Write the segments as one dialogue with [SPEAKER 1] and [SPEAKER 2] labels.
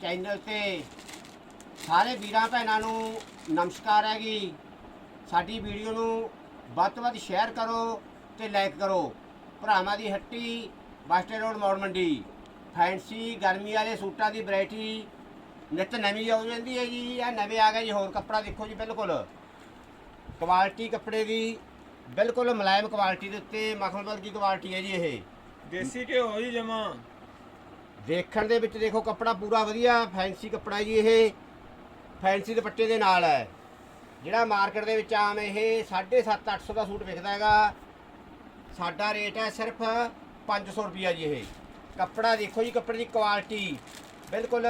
[SPEAKER 1] Channel ਤੇ ਸਾਰੇ ਵੀਰਾਂ ਭੈਣਾਂ ਨੂੰ ਨਮਸਕਾਰ ਹੈਗੀ। ਸਾਡੀ ਵੀਡੀਓ ਨੂੰ ਵੱਧ ਤੋਂ ਵੱਧ ਸ਼ੇਅਰ ਕਰੋ ਤੇ ਲਾਈਕ ਕਰੋ। ਭਰਾਵਾਂ ਦੀ ਹੱਟੀ ਬਾਸਟਰ ਰੋਡ, ਮੌੜ ਮੰਡੀ। ਫੈਂਸੀ ਗਰਮੀ ਵਾਲੇ ਸੂਟਾਂ ਦੀ ਵੈਰਾਈਟੀ ਨਿਤ ਨਵੀਂ ਆਉ ਜਾਂਦੀ ਹੈ ਜੀ ਆ ਨਵੇਂ ਆ ਗਏ ਜੀ, ਹੋਰ ਕੱਪੜਾ ਦੇਖੋ ਜੀ ਬਿਲਕੁਲ। ਕੁਆਲਿਟੀ ਕੱਪੜੇ ਦੀ ਬਿਲਕੁਲ ਮੁਲਾਇਮ ਕੁਆਲਿਟੀ ਦੇ ਉੱਤੇ ਮਖਮਲ ਦੀ ਕੁਆਲਿਟੀ ਹੈ ਜੀ ਇਹ।
[SPEAKER 2] ਦੇਸੀ ਘਿਓ ਜੀ ਜਮਾ।
[SPEAKER 1] ਦੇਖਣ ਦੇ ਵਿੱਚ ਦੇਖੋ ਕੱਪੜਾ ਪੂਰਾ ਵਧੀਆ ਫੈਂਸੀ ਕੱਪੜਾ ਜੀ ਇਹ ਫੈਂਸੀ ਦੁਪੱਟੇ ਦੇ ਨਾਲ ਹੈ। ਜਿਹੜਾ ਮਾਰਕੀਟ ਦੇ ਵਿੱਚ ਆਮ ਇਹ 7.5 800 ਦਾ ਸੂਟ ਵਿਕਦਾ ਹੈਗਾ। ਸਾਡਾ ਰੇਟ ਹੈ ਸਿਰਫ 500 ਰੁਪਿਆ ਜੀ ਇਹ। ਕੱਪੜਾ ਦੇਖੋ ਜੀ, ਕੱਪੜੇ ਦੀ ਕੁਆਲਿਟੀ ਬਿਲਕੁਲ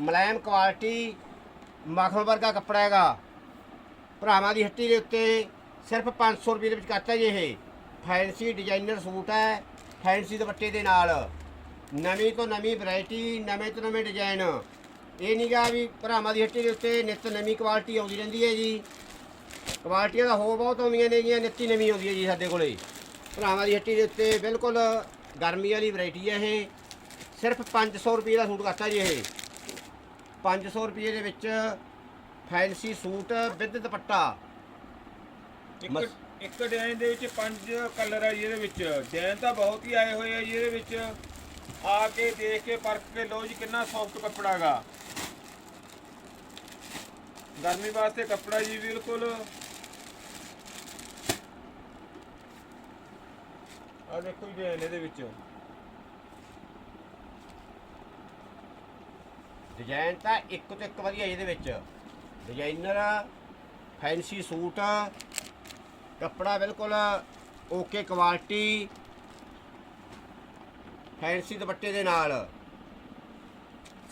[SPEAKER 1] ਮੁਲਾਇਮ ਕੁਆਲਿਟੀ ਮੱਖਣ ਵਰਗਾ ਕੱਪੜਾ ਹੈਗਾ। ਭਰਾਵਾਂ ਦੀ ਹੱਟੀ ਦੇ ਉੱਤੇ ਸਿਰਫ 500 ਰੁਪਏ ਦੇ ਵਿੱਚ ਕਰਤਾ ਜੀ ਇਹ। ਫੈਂਸੀ ਡਿਜ਼ਾਈਨਰ ਸੂਟ ਹੈ ਫੈਂਸੀ ਦੁਪੱਟੇ ਦੇ ਨਾਲ। ਨਵੀਂ ਤੋਂ ਨਵੀਂ ਵੈਰਾਈਟੀ ਨਵੇਂ ਤੋਂ ਨਵੇਂ ਡਿਜ਼ਾਈਨ ਇਹ ਨਹੀਂਗਾ ਵੀ ਭਰਾਵਾਂ ਦੀ ਹੱਟੀ ਦੇ ਉੱਤੇ ਨਿੱਤ ਨਵੀਂ ਕੁਆਲਿਟੀ ਆਉਂਦੀ ਰਹਿੰਦੀ ਹੈ ਜੀ। ਕੁਆਲਿਟੀਆਂ ਦਾ ਹੋ ਬਹੁਤ ਆਉਂਦੀਆਂ ਨੇ ਜੀਆਂ ਨਿੱਤੀ ਨਵੀਂ ਆਉਂਦੀ ਹੈ ਜੀ ਸਾਡੇ ਕੋਲੇ। ਭਰਾਵਾਂ ਦੀ ਹੱਟੀ ਦੇ ਉੱਤੇ ਬਿਲਕੁਲ ਗਰਮੀ ਵਾਲੀ ਵੈਰਾਈਟੀ ਹੈ ਇਹ। ਸਿਰਫ 500 ਰੁਪਏ ਦਾ ਸੂਟ ਕਰਤਾ ਜੀ ਇਹ। 500 ਰੁਪਏ ਦੇ ਵਿੱਚ ਫੈਂਸੀ ਸੂਟ ਵਿਦ ਦੁਪੱਟਾ।
[SPEAKER 2] ਇੱਕ ਇੱਕ ਡਿਜ਼ਾਈਨ ਦੇ ਵਿੱਚ ਪੰਜ ਕਲਰ ਆ ਜੀ ਇਹਦੇ ਵਿੱਚ। ਡਿਜ਼ਾਈਨ ਤਾਂ ਬਹੁਤ ਹੀ ਆਏ ਹੋਏ ਆ ਜੀ ਇਹਦੇ ਵਿੱਚ। ਆ ਕੇ ਦੇਖ ਕੇ ਪਰਖ ਕੇ ਲਓ ਜੀ ਕਿੰਨਾ ਸੌਫਟ ਕੱਪੜਾ ਹੈਗਾ ਗਰਮੀ ਵਾਸਤੇ ਕੱਪੜਾ ਜੀ ਬਿਲਕੁਲ। ਆ ਦੇਖੋ ਜੀ ਇਹਦੇ ਵਿੱਚ।
[SPEAKER 1] ਡਿਜ਼ਾਈਨ ਤਾਂ ਇੱਕ ਤੋਂ ਇੱਕ ਵਧੀਆ ਇਹਦੇ ਵਿੱਚ। ਡਿਜ਼ਾਈਨਰ, ਫੈਂਸੀ ਸੂਟ, ਕੱਪੜਾ ਬਿਲਕੁਲ ਓਕੇ ਕੁਆਲਿਟੀ ਫੈਂਸੀ ਦੁਪੱਟੇ ਦੇ ਨਾਲ।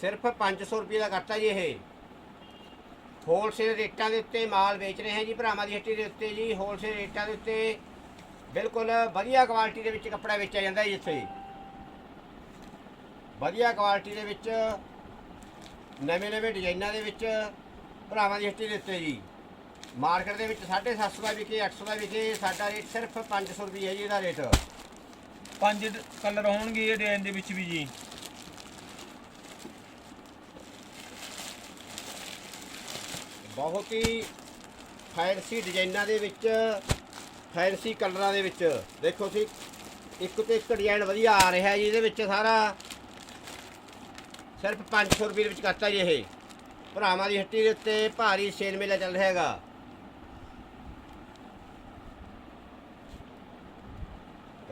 [SPEAKER 1] ਸਿਰਫ 500 ਰੁਪਏ ਦਾ ਕਰਤਾ ਜੀ ਇਹ। ਹੋਲਸੇਲ ਰੇਟਾਂ ਦੇ ਉੱਤੇ ਮਾਲ ਵੇਚ ਰਹੇ ਹਾਂ ਜੀ ਭਰਾਵਾਂ ਦੀ ਹੱਟੀ ਦੇ ਉੱਤੇ ਜੀ। ਹੋਲਸੇਲ ਰੇਟਾਂ ਦੇ ਉੱਤੇ ਬਿਲਕੁਲ ਵਧੀਆ ਕੁਆਲਿਟੀ ਦੇ ਵਿੱਚ ਕੱਪੜਾ ਵੇਚਿਆ ਜਾਂਦਾ ਜੀ ਇੱਥੇ। ਵਧੀਆ ਕੁਆਲਿਟੀ ਦੇ ਵਿੱਚ ਨਵੇਂ ਨਵੇਂ ਡਿਜ਼ਾਈਨਾਂ ਦੇ ਵਿੱਚ ਭਰਾਵਾਂ ਦੀ ਹੱਟੀ ਦੇ ਉੱਤੇ ਜੀ। ਮਾਰਕੀਟ ਦੇ ਵਿੱਚ 750 ਦਾ ਵਿਕੇ 800 ਦਾ ਵਿਕੇ। ਸਾਡਾ ਰੇਟ ਸਿਰਫ 500 ਰੁਪਏ ਹੈ ਜੀ ਇਹਦਾ ਰੇਟ
[SPEAKER 2] ਪੰਜ ਕਲਰ ਹੋਣਗੇ ਇਹ ਡਿਜ਼ਾਈਨ ਦੇ ਵਿੱਚ ਵੀ ਜੀ।
[SPEAKER 1] ਬਹੁਤ ਹੀ ਫੈਂਸੀ ਡਿਜ਼ਾਈਨਾਂ ਦੇ ਵਿੱਚ ਫੈਂਸੀ ਕਲਰਾਂ ਦੇ ਵਿੱਚ। ਦੇਖੋ ਸੀ ਇੱਕ ਤੋਂ ਇੱਕ ਡਿਜ਼ਾਈਨ ਵਧੀਆ ਆ ਰਿਹਾ ਜੀ, ਇਹਦੇ ਵਿੱਚ ਸਾਰਾ ਸਿਰਫ 500 ਰੁਪਏ ਦੇ ਵਿੱਚ ਕਰਤਾ ਜੀ ਇਹ। ਭਰਾਵਾਂ ਦੀ ਹੱਟੀ ਦੇ ਉੱਤੇ ਭਾਰੀ ਸੇਲ ਮੇਲਾ ਚੱਲ ਰਿਹਾ ਹੈਗਾ।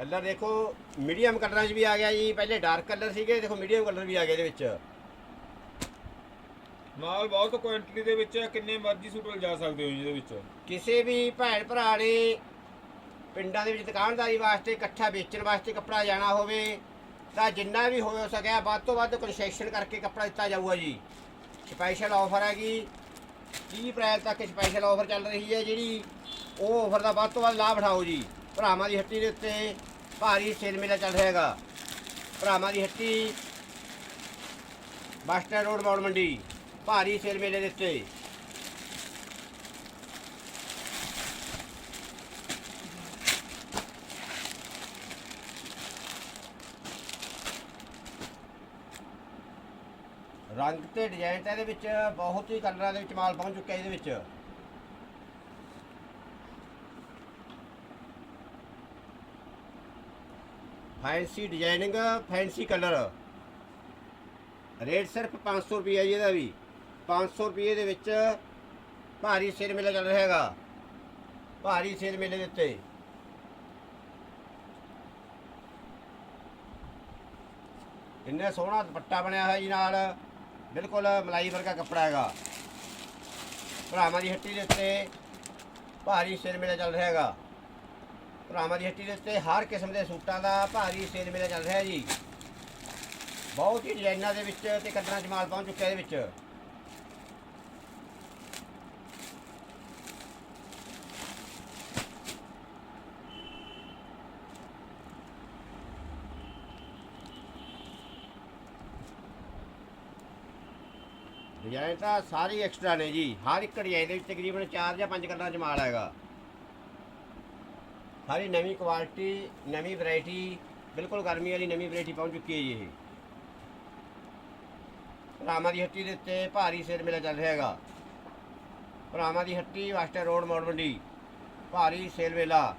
[SPEAKER 1] ਕਲਰ ਦੇਖੋ ਮੀਡੀਅਮ ਕਲਰਾਂ 'ਚ ਵੀ ਆ ਗਿਆ ਜੀ। ਪਹਿਲੇ ਡਾਰਕ ਕਲਰ ਸੀਗੇ ਦੇਖੋ ਮੀਡੀਅਮ ਕਲਰ ਵੀ ਆ ਗਿਆ ਇਹਦੇ ਵਿੱਚ।
[SPEAKER 2] ਮਾਲ ਬਹੁਤ ਕੁਆਂਟੀਟੀ ਦੇ ਵਿੱਚ ਹੈ, ਕਿੰਨੇ ਮਰਜ਼ੀ ਸੂਟ ਲਿਜਾ ਸਕਦੇ ਹੋ ਜੀ ਇਹਦੇ ਵਿੱਚ।
[SPEAKER 1] ਕਿਸੇ ਵੀ ਭੈਣ ਭਰਾ ਨੇ ਪਿੰਡਾਂ ਦੇ ਵਿੱਚ ਦੁਕਾਨਦਾਰੀ ਵਾਸਤੇ ਇਕੱਠਾ ਵੇਚਣ ਵਾਸਤੇ ਕੱਪੜਾ ਜਾਣਾ ਹੋਵੇ ਤਾਂ ਜਿੰਨਾ ਵੀ ਹੋ ਸਕਿਆ ਵੱਧ ਤੋਂ ਵੱਧ ਕੰਸੈਸ਼ਨ ਕਰਕੇ ਕੱਪੜਾ ਦਿੱਤਾ ਜਾਊਗਾ ਜੀ। ਸਪੈਸ਼ਲ ਆਫਰ ਹੈਗੀ। 30 ਅਪ੍ਰੈਲ ਤੱਕ ਸਪੈਸ਼ਲ ਆਫਰ ਚੱਲ ਰਹੀ ਹੈ ਜਿਹੜੀ ਉਹ ਆਫਰ ਦਾ ਵੱਧ ਤੋਂ ਵੱਧ ਲਾਭ ਉਠਾਓ ਜੀ। ਭਰਾਵਾਂ ਦੀ ਹੱਟੀ ਦੇ ਉੱਤੇ ਭਾਰੀ ਸੇਲ ਮੇਲਾ ਚੱਲ ਰਿਹਾ ਹੈਗਾ। ਭਰਾਵਾਂ ਦੀ ਹੱਟੀ, bus stand, road Maur Mandi, ਭਾਰੀ ਸੇਲ ਮੇਲੇ ਦੇ ਉੱਤੇ। ਰੰਗ ਤੇ ਡਿਜ਼ਾਈਨ ਤਾਂ ਇਹਦੇ ਵਿੱਚ ਬਹੁਤ ਹੀ ਕਲਰਾਂ ਦੇ ਵਿੱਚ ਮਾਲ ਪਹੁੰਚ ਚੁੱਕਿਆ ਇਹਦੇ ਵਿੱਚ। Fancy designing, fancy colour. Rate ਸਿਰਫ 500 ਰੁਪਏ ਹੈ ਜੀ ਇਹਦਾ ਵੀ। 500 ਰੁਪਏ ਦੇ ਵਿੱਚ ਭਾਰੀ ਸੇਲ ਮੇਲਾ ਚੱਲ ਰਿਹਾ ਹੈਗਾ। ਭਾਰੀ ਸੇਲ ਮੇਲੇ ਦੇ ਉੱਤੇ। ਇੰਨਾ ਸੋਹਣਾ ਦੁਪੱਟਾ ਬਣਿਆ ਹੋਇਆ ਜੀ ਨਾਲ। ਬਿਲਕੁਲ ਮਲਾਈ ਵਰਗਾ ਕੱਪੜਾ ਹੈਗਾ। ਭਰਾਵਾਂ ਦੀ ਹੱਟੀ ਦੇ ਉੱਤੇ ਭਾਰੀ ਸੇਲ ਮੇਲਾ ਚੱਲ ਰਿਹਾ ਹੈਗਾ। ਭਰਾਵਾਂ ਦੀ ਹੱਟੀ ਦੇ ਉੱਤੇ ਹਰ ਕਿਸਮ ਦੇ ਸੂਟਾਂ ਦਾ ਭਾਰੀ ਸੇਲ ਮੇਲਾ ਚੱਲ ਰਿਹਾ ਜੀ। ਬਹੁਤ ਹੀ ਡਿਜ਼ਾਈਨਾਂ ਦੇ ਵਿੱਚ ਤੇ ਕਲਰਾਂ 'ਚ ਮਾਲ ਪਹੁੰਚ ਚੁੱਕਿਆ ਇਹਦੇ ਵਿੱਚ। ਡਿਜ਼ਾਈਨ ਤਾਂ ਸਾਰੇ ਐਕਸਟਰਾ ਨੇ ਜੀ। ਹਰ ਇੱਕ ਡਿਜ਼ਾਈਨ ਦੇ ਵਿੱਚ ਤਕਰੀਬਨ 4 ਜਾਂ 5 ਕਲਰਾਂ 'ਚ ਮਾਲ ਹੈਗਾ। ਸਾਰੀ ਨਵੀਂ ਕੁਆਲਿਟੀ ਨਵੀਂ ਵੈਰਾਈਟੀ ਬਿਲਕੁਲ ਗਰਮੀ ਵਾਲੀ ਨਵੀਂ ਵੈਰਾਈਟੀ ਪਹੁੰਚ ਚੁੱਕੀ ਹੈ ਜੀ ਇਹ। ਭਰਾਵਾਂ ਦੀ ਹੱਟੀ ਦੇ ਉੱਤੇ ਭਾਰੀ ਸੇਲ ਮੇਲਾ ਚੱਲ ਰਿਹਾ ਹੈਗਾ। ਭਰਾਵਾਂ ਦੀ ਹੱਟੀ ਵਾਸਤੇ ਰੋਡ ਮੋੜ ਮੰਡੀ, ਭਾਰੀ ਸੇਲ ਮੇਲਾ।